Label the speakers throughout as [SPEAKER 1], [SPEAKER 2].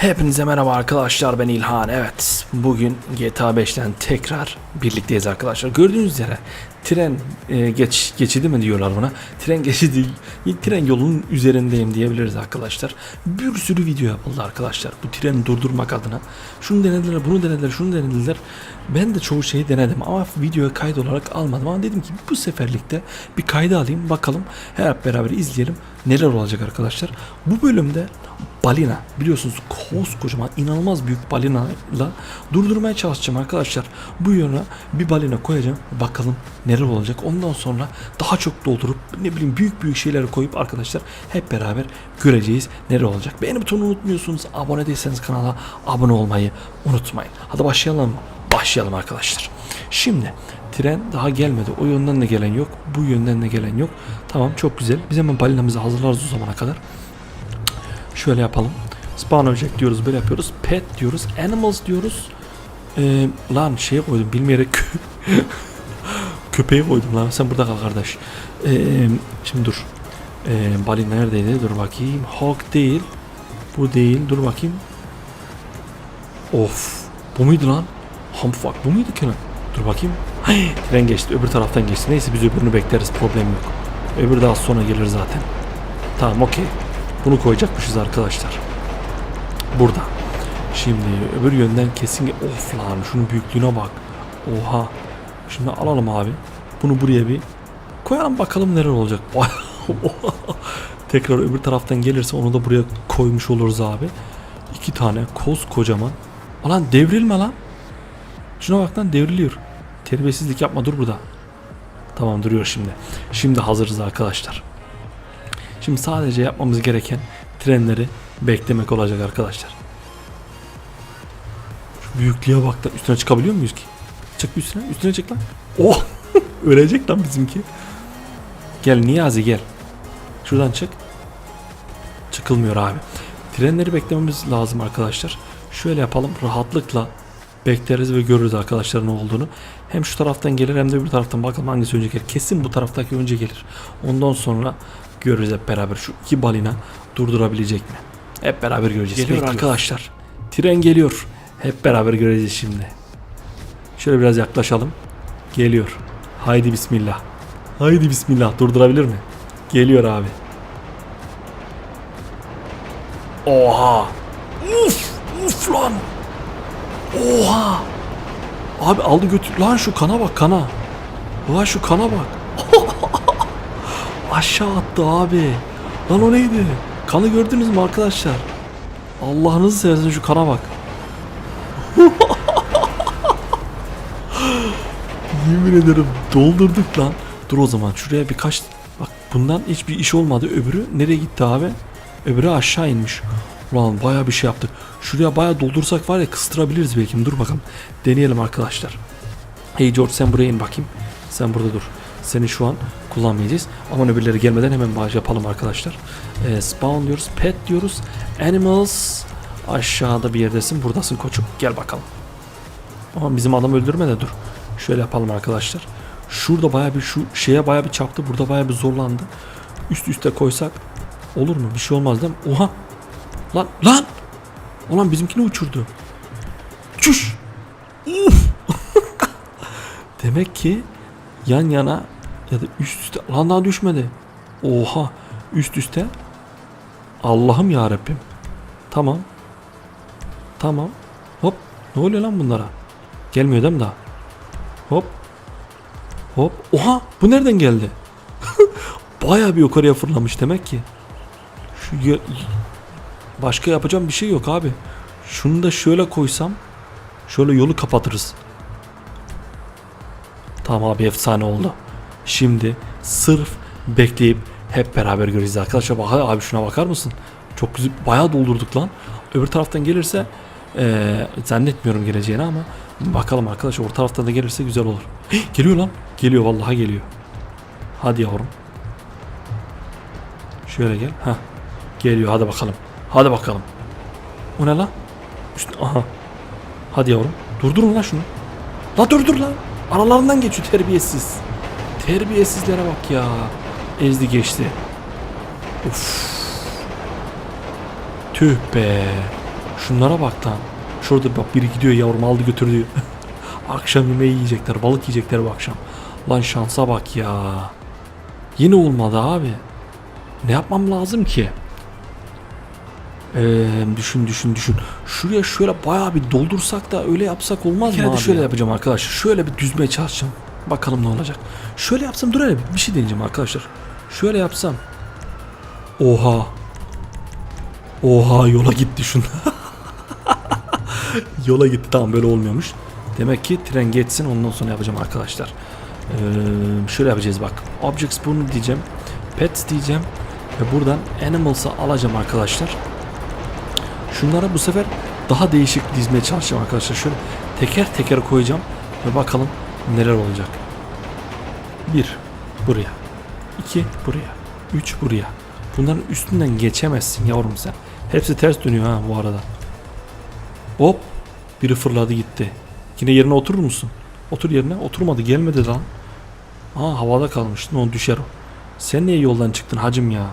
[SPEAKER 1] Hepinize merhaba arkadaşlar ben İlhan. Evet bugün GTA 5'ten tekrar birlikteyiz arkadaşlar. Gördüğünüz üzere tren e, geç geçidi mi diyorlar buna? Tren geçidi tren yolunun üzerindeyim diyebiliriz arkadaşlar. Bir sürü video yapıldı arkadaşlar bu treni durdurmak adına. Şunu denediler bunu denediler şunu denediler. Ben de çoğu şeyi denedim ama videoya kayıt olarak almadım. Ama dedim ki bu seferlikte bir kayda alayım bakalım. Hep beraber izleyelim neler olacak arkadaşlar. Bu bölümde balina biliyorsunuz koskocaman inanılmaz büyük balina ile durdurmaya çalışacağım arkadaşlar. Bu yana bir balina koyacağım bakalım neler olacak. Ondan sonra daha çok doldurup ne bileyim büyük büyük şeyleri koyup arkadaşlar hep beraber göreceğiz neler olacak. Beğeni butonunu unutmuyorsunuz. Abone değilseniz kanala abone olmayı unutmayın. Hadi başlayalım. Başlayalım arkadaşlar. Şimdi tren daha gelmedi. O yönden de gelen yok. Bu yönden de gelen yok. Tamam çok güzel. Biz hemen balinamızı hazırlarız o zamana kadar. Şöyle yapalım. Spawn object diyoruz böyle yapıyoruz. Pet diyoruz. Animals diyoruz. Ee, lan şeye koydum bilmeyerek köpeği koydum lan. Sen burada kal kardeş. Ee, şimdi dur. Ee, balin neredeydi? Dur bakayım. Hawk değil. Bu değil. Dur bakayım. Of. Bu muydu lan? Humpfuck. Bu muydu Kenan? Dur bakayım. Hay, tren geçti. Öbür taraftan geçti. Neyse biz öbürünü bekleriz. Problem yok. Öbür daha sonra gelir zaten. Tamam okey. Bunu koyacakmışız arkadaşlar. Burada. Şimdi öbür yönden kesin of lan şunun büyüklüğüne bak. Oha. Şimdi alalım abi. Bunu buraya bir koyalım bakalım neler olacak. Tekrar öbür taraftan gelirse onu da buraya koymuş oluruz abi. İki tane koz kocaman. Alan devrilme lan. Şuna bak lan devriliyor. Terbiyesizlik yapma dur burada. Tamam duruyor şimdi. Şimdi hazırız arkadaşlar. Şimdi sadece yapmamız gereken trenleri beklemek olacak arkadaşlar. Şu büyüklüğe bak da üstüne çıkabiliyor muyuz ki? Çık üstüne, üstüne çık lan. Oh! Ölecek lan bizimki. Gel Niyazi gel. Şuradan çık. Çıkılmıyor abi. Trenleri beklememiz lazım arkadaşlar. Şöyle yapalım rahatlıkla bekleriz ve görürüz arkadaşlar ne olduğunu. Hem şu taraftan gelir hem de öbür taraftan bakalım hangisi önce gelir. Kesin bu taraftaki önce gelir. Ondan sonra görürüz hep beraber şu iki balina durdurabilecek mi? Hep beraber göreceğiz. Geliyor
[SPEAKER 2] Bekliyoruz.
[SPEAKER 1] arkadaşlar. Tren geliyor. Hep beraber göreceğiz şimdi. Şöyle biraz yaklaşalım. Geliyor. Haydi bismillah. Haydi bismillah. Durdurabilir mi? Geliyor abi. Oha. Uf. Uf lan. Oha. Abi aldı götür. Lan şu kana bak kana. Lan şu kana bak. Aşağı attı abi. Lan o neydi? Kanı gördünüz mü arkadaşlar? Allah'ınızı seversen şu kana bak. Yemin ederim doldurduk lan. Dur o zaman şuraya birkaç... Bak bundan hiçbir iş olmadı. Öbürü nereye gitti abi? Öbürü aşağı inmiş. Ulan bayağı bir şey yaptık. Şuraya bayağı doldursak var ya kıstırabiliriz belki. Dur bakalım. Deneyelim arkadaşlar. Hey George sen buraya in bakayım. Sen burada dur. Seni şu an kullanmayacağız. Ama öbürleri gelmeden hemen bağış yapalım arkadaşlar. Ee, spawn diyoruz. Pet diyoruz. Animals. Aşağıda bir yerdesin. Buradasın koçum. Gel bakalım. Ama bizim adam öldürme de dur. Şöyle yapalım arkadaşlar. Şurada baya bir şu şeye baya bir çarptı. Burada baya bir zorlandı. Üst üste koysak olur mu? Bir şey olmaz değil mi? Oha. Lan lan. Ulan bizimkini uçurdu. Çüş. Uf. Demek ki yan yana ya da üst üste lan daha düşmedi. Oha. Üst üste. Allah'ım ya Rabbim. Tamam. Tamam. Hop. Ne oluyor lan bunlara? Gelmiyor değil mi daha? Hop. Hop. Oha bu nereden geldi? Bayağı bir yukarıya fırlamış demek ki. Şu Başka yapacağım bir şey yok abi. Şunu da şöyle koysam şöyle yolu kapatırız. Tamam abi efsane oldu. Şimdi sırf bekleyip hep beraber göreceğiz arkadaşlar. Bak abi şuna bakar mısın? Çok güzel bayağı doldurduk lan. Öbür taraftan gelirse eee, zannetmiyorum geleceğini ama bakalım arkadaşlar orta taraftan da gelirse güzel olur. Hih, geliyor lan. Geliyor vallahi geliyor. Hadi yavrum. Şöyle gel. Ha. Geliyor hadi bakalım. Hadi bakalım. O ne lan? Üst, aha. Hadi yavrum. Durdurun lan şunu. La dur dur lan. Aralarından geçiyor terbiyesiz. Terbiyesizlere bak ya. Ezdi geçti. Uf. Tüh be. Şunlara bak lan. Şurada bak biri gidiyor yavrum aldı götürdü. akşam yemeği yiyecekler. Balık yiyecekler bu akşam. Lan şansa bak ya. Yine olmadı abi. Ne yapmam lazım ki? Ee, düşün düşün düşün. Şuraya şöyle bayağı bir doldursak da öyle yapsak olmaz mı
[SPEAKER 2] Yine de
[SPEAKER 1] abi?
[SPEAKER 2] şöyle
[SPEAKER 1] ya? yapacağım arkadaşlar. Şöyle bir düzmeye çalışacağım. Bakalım ne olacak. Şöyle yapsam dur hele bir- bir şey deneyeceğim arkadaşlar. Şöyle yapsam. Oha. Oha yola gitti şun. yola gitti tamam böyle olmuyormuş. Demek ki tren geçsin ondan sonra yapacağım arkadaşlar. Ee, şöyle yapacağız bak. Objects bunu diyeceğim. Pets diyeceğim. Ve buradan Animals'ı alacağım arkadaşlar. Şunlara bu sefer daha değişik dizmeye çalışacağım arkadaşlar. Şöyle teker teker koyacağım ve bakalım neler olacak. Bir buraya. iki buraya. Üç buraya. Bunların üstünden geçemezsin yavrum sen. Hepsi ters dönüyor ha bu arada. Hop. Biri fırladı gitti. Yine yerine oturur musun? Otur yerine. Oturmadı gelmedi lan. Aa havada kalmış. Ne düşer o. Sen niye yoldan çıktın hacım ya?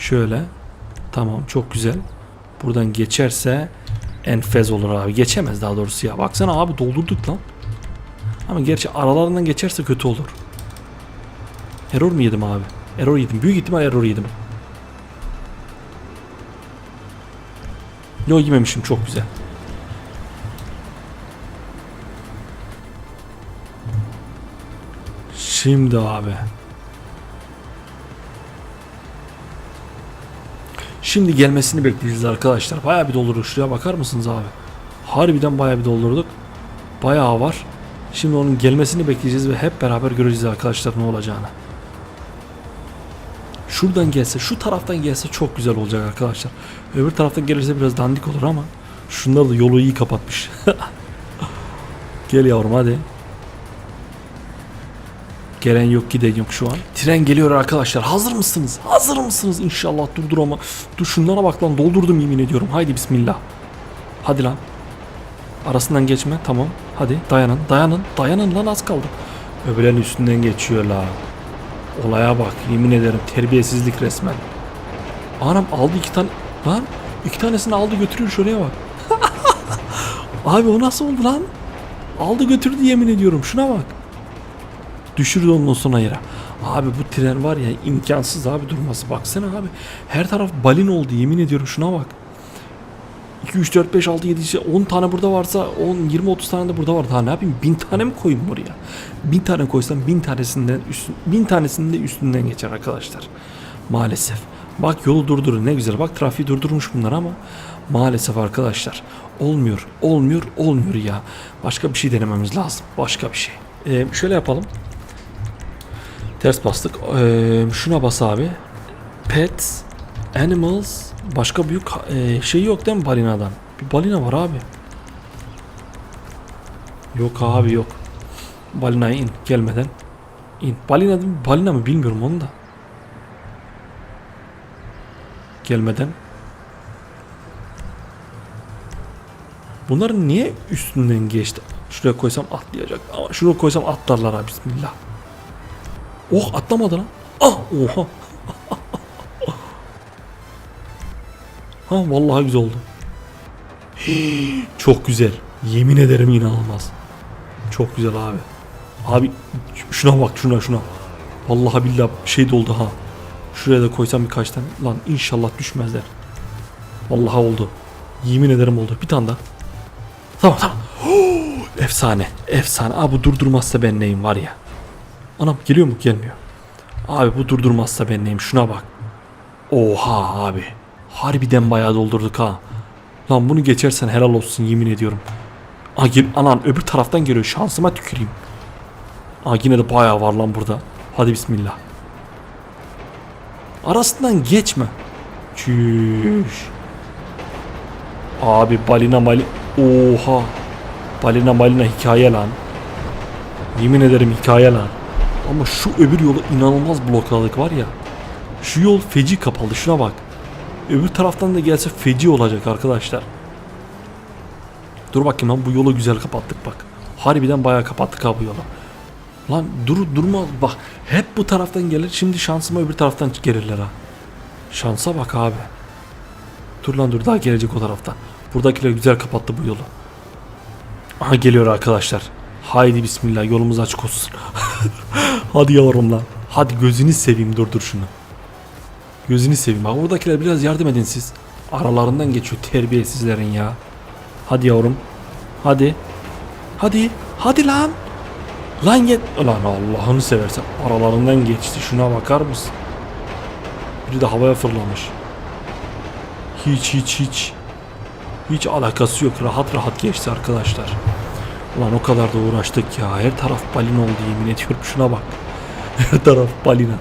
[SPEAKER 1] Şöyle. Tamam çok güzel. Buradan geçerse enfez olur abi. Geçemez daha doğrusu ya. Baksana abi doldurduk lan. Ama gerçi aralarından geçerse kötü olur. Error mu yedim abi? Error yedim. Büyük ihtimal error yedim. Yok yememişim çok güzel. Şimdi abi. Şimdi gelmesini bekleyeceğiz arkadaşlar. Bayağı bir doldurduk. Şuraya bakar mısınız abi? Harbiden bayağı bir doldurduk. Bayağı var. Şimdi onun gelmesini bekleyeceğiz ve hep beraber göreceğiz arkadaşlar ne olacağını. Şuradan gelse, şu taraftan gelse çok güzel olacak arkadaşlar. Öbür taraftan gelirse biraz dandik olur ama şunlar da yolu iyi kapatmış. Gel yavrum hadi. Gelen yok giden yok şu an. Tren geliyor arkadaşlar. Hazır mısınız? Hazır mısınız? İnşallah durdur ama. Dur şunlara bak lan doldurdum yemin ediyorum. Haydi bismillah. Hadi lan. Arasından geçme tamam. Hadi dayanın dayanın dayanın lan az kaldı. Öbürlerin üstünden geçiyor la. Olaya bak yemin ederim terbiyesizlik resmen. Anam aldı iki tane. Lan iki tanesini aldı götürüyor şuraya bak. Abi o nasıl oldu lan? Aldı götürdü yemin ediyorum şuna bak. Düşürdü ondan sonra yere. Abi bu tren var ya imkansız abi durması. Baksana abi. Her taraf balin oldu yemin ediyorum şuna bak. 2, 3, 4, 5, 6, 7, 10 tane burada varsa 10, 20, 30 tane de burada var. Daha ne yapayım? 1000 tane mi koyayım buraya? 1000 tane koysam 1000 tanesinden üstün, 1000 tanesinin de üstünden geçer arkadaşlar. Maalesef. Bak yolu durdurun ne güzel. Bak trafiği durdurmuş bunlar ama maalesef arkadaşlar olmuyor, olmuyor, olmuyor ya. Başka bir şey denememiz lazım. Başka bir şey. Ee, şöyle yapalım. Ters bastık. Ee, şuna bas abi. Pets, animals, başka büyük e, şey yok değil mi balinadan? Bir balina var abi. Yok abi yok. Balinaya in gelmeden. in. Balina mi? Balina mı bilmiyorum onu da. Gelmeden. Bunların niye üstünden geçti? Şuraya koysam atlayacak. Ama şuraya koysam atlarlar abi bismillah. Oh atlamadı lan. Ah oha. Ha vallahi güzel oldu. Çok güzel. Yemin ederim inanılmaz. Çok güzel abi. Abi şuna bak şuna şuna. Vallahi billahi şey doldu ha. Şuraya da koysam birkaç tane. Lan inşallah düşmezler. Vallahi oldu. Yemin ederim oldu. Bir tane daha. Tamam tamam. efsane. Efsane. Abi bu durdurmazsa ben neyim var ya. Anam geliyor mu? Gelmiyor. Abi bu durdurmazsa ben neyim? Şuna bak. Oha abi. Harbiden bayağı doldurduk ha. Lan bunu geçersen helal olsun yemin ediyorum. Aa, anan öbür taraftan geliyor. Şansıma tüküreyim. Aa, yine de bayağı var lan burada. Hadi bismillah. Arasından geçme. Çüş. Abi balina mali... Oha. Balina malina hikaye lan. Yemin ederim hikaye lan. Ama şu öbür yolu inanılmaz blokladık var ya. Şu yol feci kapalı şuna bak. Öbür taraftan da gelse feci olacak arkadaşlar. Dur bakayım lan bu yolu güzel kapattık bak. Harbiden bayağı kapattık ha yolu. Lan dur durma bak hep bu taraftan gelir şimdi şansıma öbür taraftan gelirler ha. Şansa bak abi. Dur lan dur daha gelecek o taraftan. Buradakiler güzel kapattı bu yolu. Aha geliyor arkadaşlar. Haydi bismillah yolumuz açık olsun. Hadi yavrum lan. Hadi gözünü seveyim durdur şunu. Gözünü seveyim. Bak buradakiler biraz yardım edin siz. Aralarından geçiyor terbiyesizlerin ya. Hadi yavrum. Hadi. Hadi. Hadi lan. Lan yet. Lan Allah'ını seversen. Aralarından geçti. Şuna bakar mısın? Biri de havaya fırlamış. Hiç hiç hiç. Hiç alakası yok. Rahat rahat geçti arkadaşlar. Ulan o kadar da uğraştık ya. Her taraf balina oldu yemin ediyorum. Şuna bak. Her taraf balina.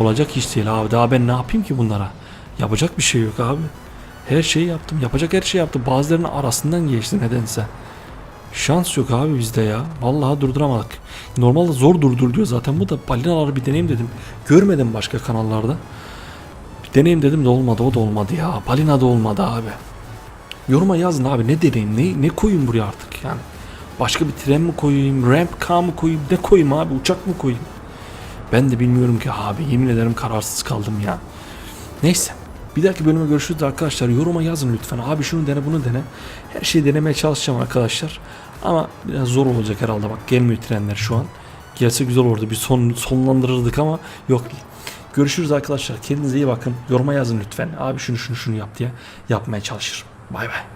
[SPEAKER 1] Olacak iş değil abi. Daha ben ne yapayım ki bunlara? Yapacak bir şey yok abi. Her şeyi yaptım. Yapacak her şeyi yaptım. Bazılarının arasından geçti nedense. Şans yok abi bizde ya. Vallahi durduramadık. Normalde zor durdur diyor zaten. Bu da balinaları bir deneyim dedim. Görmedim başka kanallarda. Bir deneyim dedim de olmadı. O da olmadı ya. Balina da olmadı abi. Yoruma yazın abi ne deneyim ne, ne koyayım buraya artık yani. Başka bir tren mi koyayım, ramp car mı koyayım, ne koyayım abi, uçak mı koyayım? Ben de bilmiyorum ki abi, yemin ederim kararsız kaldım ya. Neyse, bir dahaki bölüme görüşürüz arkadaşlar. Yoruma yazın lütfen. Abi şunu dene, bunu dene. Her şeyi denemeye çalışacağım arkadaşlar. Ama biraz zor olacak herhalde bak gelmiyor trenler şu an. Gelse güzel olurdu. Bir son sonlandırırdık ama yok. Görüşürüz arkadaşlar. Kendinize iyi bakın. Yoruma yazın lütfen. Abi şunu şunu şunu yap diye yapmaya çalışırım. Bay bay.